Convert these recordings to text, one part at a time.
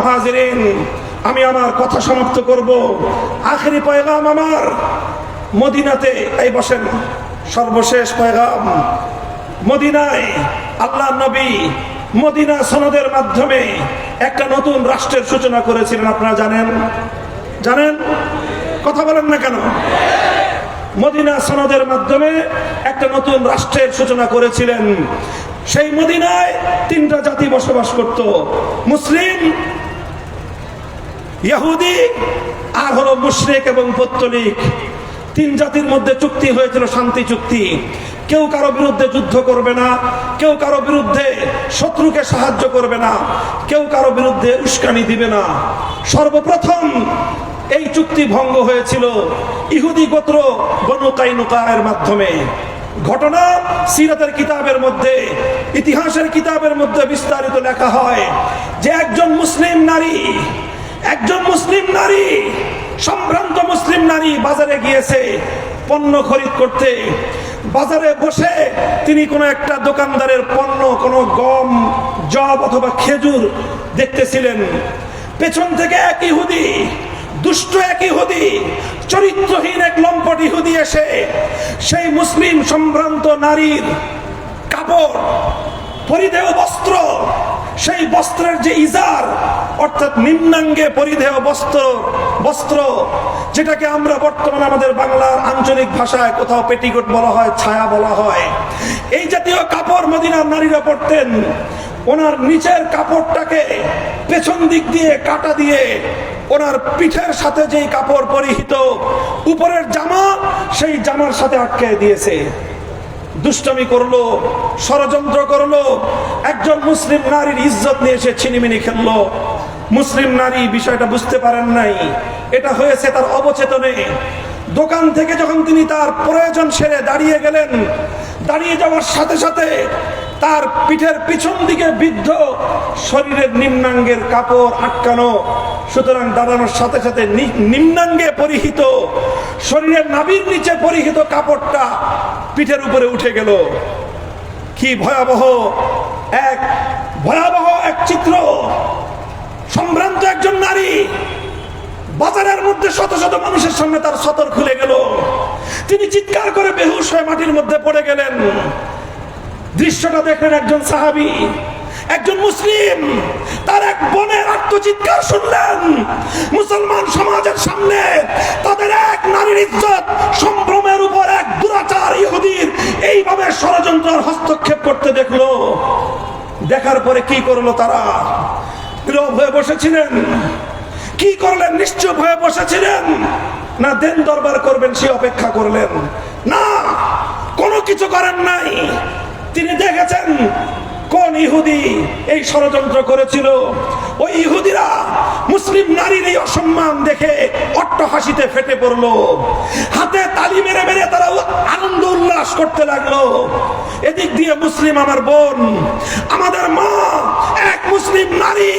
হাজিরিন, আমি আমার কথা সমাপ্ত করব। আখেরি পয়গাম আমার। মদিনাতে এই বসেন, সর্বশেষ পয়গাম। মদিনায় আল্লাহ নবী মদিনা সনদের মাধ্যমে একটা নতুন রাষ্ট্রের সূচনা করেছিলেন, আপনারা জানেন? জানেন? কথা বলেন না কেন? মদিনা সনদের মাধ্যমে একটা নতুন রাষ্ট্রের সূচনা করেছিলেন। সেই মদিনায় তিনটা জাতি বসবাস করত। মুসলিম ইহুদি আর হলো মুশরিক এবং পত্তলিক। তিন জাতির মধ্যে চুক্তি হয়েছিল, শান্তি চুক্তি। কেউ কারও বিরুদ্ধে যুদ্ধ করবে না, কেউ কারও বিরুদ্ধে শত্রুকে সাহায্য করবে না, কেউ কারও বিরুদ্ধে উস্কানি দিবে না। সর্বপ্রথম এই চুক্তি ভঙ্গ হয়েছিল ইহুদি গোত্র বনু কাইনুকায়ের মাধ্যমে। ঘটনা সিরাতের কিতাবের মধ্যে, ইতিহাসের কিতাবের মধ্যে বিস্তারিত লেখা হয় যে একজন মুসলিম নারী একজন মুসলিম নারী, সম্ভ্রান্ত মুসলিম নারী বাজারে গিয়েছে, পণ্য খরিদ করতে। বাজারে বসে তিনি কোনো একটা দোকানদারের পণ্য, কোনো গম, জব অথবা খেজুর দেখতেছিলেন। পেছন থেকে এক ইহুদি, দুষ্ট এক ইহুদি, চরিত্রহীন এক লম্পট ইহুদি এসে সেই মুসলিম সম্ভ্রান্ত নারীর কাপড়, পরিধেয় বস্ত্র সেই বস্ত্রের যে ইজার, অর্থাৎ নিম্নাঙ্গে পরিধেয় বস্ত্র বস্ত্র, যেটাকে আমরা বর্তমানে আমাদের বাংলার আঞ্চলিক ভাষায় কোথাও পেটিকোট বলা হয়, ছায়া বলা হয়। এই জাতীয় কাপড় মদিনার নারীরা পরতেন। ওনার নিচের কাপড়টাকে পেছন দিক দিয়ে কাটা দিয়ে ওনার পিঠের সাথে যেই কাপড় পরিহিত, উপরের জামা সেই জামার সাথে আটকে দিয়েছে। দুষ্টমি করল, ষড়যন্ত্র করল, একজন মুসলিম নারীর ইজ্জত নিয়ে এসে ছিনিমিনি খেললো। মুসলিম নারী বিষয়টা বুঝতে পারেন নাই। এটা হয়েছে তার অবচেতনে। দোকান থেকে যখন তিনি তার প্রয়োজন সেরে দাঁড়িয়ে গেলেন, দাঁড়িয়ে যাওয়ার সাথে সাথে তার পিঠের পিছন দিকে বৃদ্ধ শরীরের নিম্নাঙ্গের কাপড় আটকানো। সুতরাং দাঁড়ানোর সাথে সাথে নিম্নাঙ্গে পরিহিত, শরীরের নাবির নিচে পরিহিত কাপড়টা পিঠের উপরে উঠে গেল। কি ভয়াবহ এক ভয়াবহ এক চিত্র। সম্ভ্রান্ত একজন নারী বাজারের মধ্যে শত শত মানুষের সামনে তার সতর খুলে গেল। তিনি চিৎকার করে বেহুশ হয়ে মাটির মধ্যে পড়ে গেলেন। দৃশ্যটা দেখলেন একজন সাহাবি। একজন মুসলিম, তার এক বোনের আত্মচিৎকার শুনলেন। মুসলমান সমাজের সামনে তাদের এক নারীর ইজ্জত, সম্ভ্রমের উপর এক দুরাচার ইহুদির, এইভাবে ষড়যন্ত্র হস্তক্ষেপ করতে দেখল। দেখার পরে কি করল তারা? নীরব হয়ে বসেছিলেন। কি করলেন? নিশ্চুপ হয়ে বসেছিলেন? না দেন দরবার করবেন, সে অপেক্ষা করলেন। না, কোনো কিছু করেন নাই। তিনি দেখেছেন কোন ইহুদি এই ষড়যন্ত্র করেছিল? ওই ইহুদিরা মুসলিম নারীর এই অসম্মান দেখে অট্ট হাসিতে ফেটে পড়ল। হাতে তালি মেরে মেরে তারা আনন্দ উল্লাস করতে লাগল। এদিক দিয়ে মুসলিম আমার বোন, আমাদের মা এক মুসলিম নারী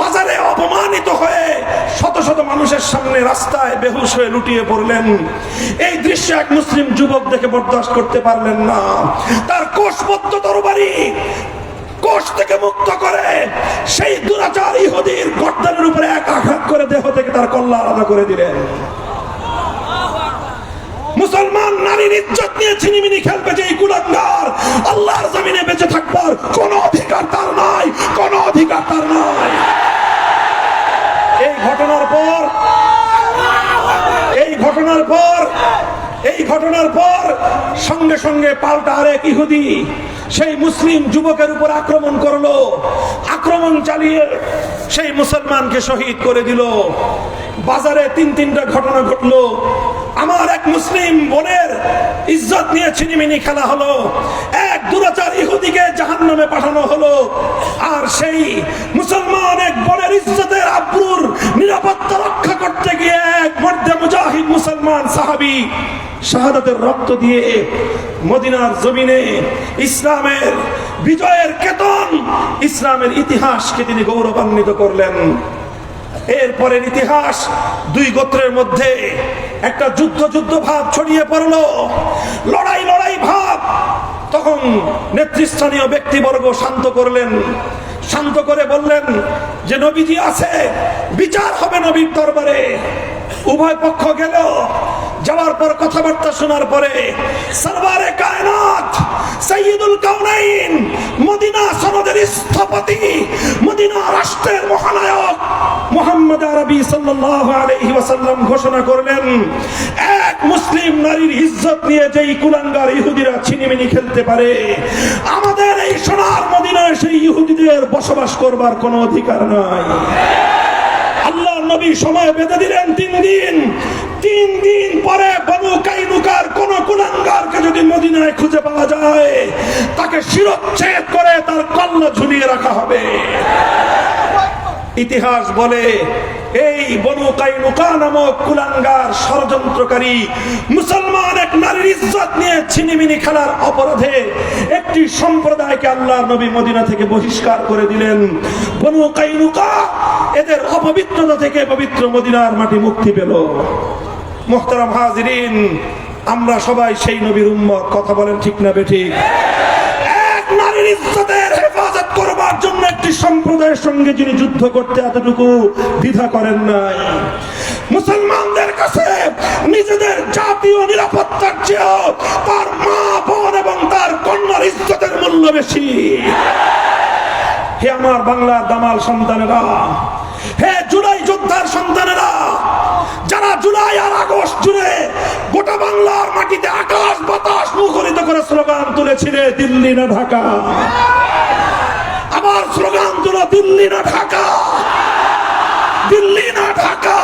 বাজারে অপমানিত হয়ে শত শত মানুষের সামনে রাস্তায় বেহুশ হয়ে লুটিয়ে পড়লেন। এই দৃশ্য এক মুসলিম যুবক দেখে বরদাস্ত করতে পারলেন না। তার কোষবদ্ধ তরবারি কোষ থেকে মুক্ত করে, সেই দুরাচার ইহুদির গর্দানের উপরে এক আঘাত করে দেহ থেকে তার কল্লা আলাদা করে দিলেন। মুসলমান নারীর ইজ্জত নিয়ে ছিনিমিনি খেলবে যে এই কুলাঙ্গার আল্লাহর জমিনে বেঁচে থাকবার ঘটনার পর সঙ্গে সঙ্গে পাল্টা আরেক ইহুদি, সেই মুসলিম যুবকের উপর আক্রমণ করল। আক্রমণ চালিয়ে সেই মুসলমানকে শহীদ করে দিল। বাজারে তিন তিনটা ঘটনা ঘটলো। আমার এক মুসলিম বোনের ইজ্জত নিয়ে ছিনিমিনি খেলা হলো। এক দুরাচার ইহুদিকে জাহান নামে পাঠানো হলো। আর সেই মুসলমান এক বোনের ইজ্জতের আব্রুর নিরাপত্তা মুসলমান সাহাবি শাহাদাতের রক্ত দিয়ে মদিনার জমিনে ইসলামের বিজয়ের কেতন, ইসলামের ইতিহাসকে তিনি গৌরবান্বিত করলেন। এরপরের ইতিহাস দুই গোত্রের মধ্যে একটা যুদ্ধ যুদ্ধ ভাব ছড়িয়ে পড়ল। লড়াই লড়াই ভাব। তখন নেতৃস্থানীয় ব্যক্তিবর্গ শান্ত করলেন। শান্ত করে বললেন যে, নবীজি আছে, বিচার হবে নবীর দরবারে। উভয় পক্ষ গেল। যাওয়ার পর কথাবার্তা শোনার পরে সরবারে কায়নাত, সাইয়্যিদুল কাউনাইন মদিনা সনদের স্থপতি, মদিনা রাষ্ট্রের মহানায়ক মোহাম্মদ আরবি সাল্লাল্লাহু আলাইহি ওয়াসাল্লাম ঘোষণা করলেন, এক মুসলিম নারীর ইজ্জত নিয়ে যেই কুলাঙ্গার ইহুদিরা ছিনিমিনি খেলতে পারে, আমাদের এই সোনার মদিনায় সেই ইহুদিদের বসবাস করবার কোনো অধিকার নাই। নবী সময় বেঁধে দিলেন তিন দিন। তিন দিন পরে বনু কাইনুকার কোন কুলাঙ্গারকে যদি মদিনায় খুঁজে পাওয়া যায়, তাকে শিরচ্ছেদ করে তার কল্ল ঝুলিয়ে রাখা হবে। ইতিহাস বলে, এই বনু কাইনুকা নামক কুলাঙ্গার ষড়যন্ত্রকারী মুসলমান এক নারীর ইজ্জত নিয়ে ছিনিমিনি খেলার অপরাধে একটি সম্প্রদায়কে আল্লাহ নবী মদিনা থেকে বহিষ্কার করে দিলেন। বনু কাইনুকা এদের অপবিত্রতা থেকে পবিত্র মদিনার মাটি মুক্তি পেল। মোহতারাম হাজিরিন, আমরা সবাই সেই নবীর উম্মত, কথা বলেন ঠিক না বেঠিক এক নারীর ইজ্জতের জন্য একটি সম্প্রদায়ের সঙ্গে যিনি যুদ্ধ করতে এতটুকু দ্বিধা করেন নাই। মুসলমানদের কাছে নিজেদের জাতীয় নিরাপত্তার চেয়েও তার মা, বোন এবং তার কন্যার ইজ্জতের মূল্য বেশি। হে আমার বাংলার দামাল সন্তানেরা, হে জুলাই যোদ্ধার সন্তানেরা, যারা জুলাই আর আগস্ট জুড়ে গোটা বাংলার মাটিতে আকাশ বাতাস মুখরিত করে স্লোগান তুলেছিলে দিল্লি না ঢাকা। তুলো দিল্লি না ঢাকা। দিল্লি না ঢাকা।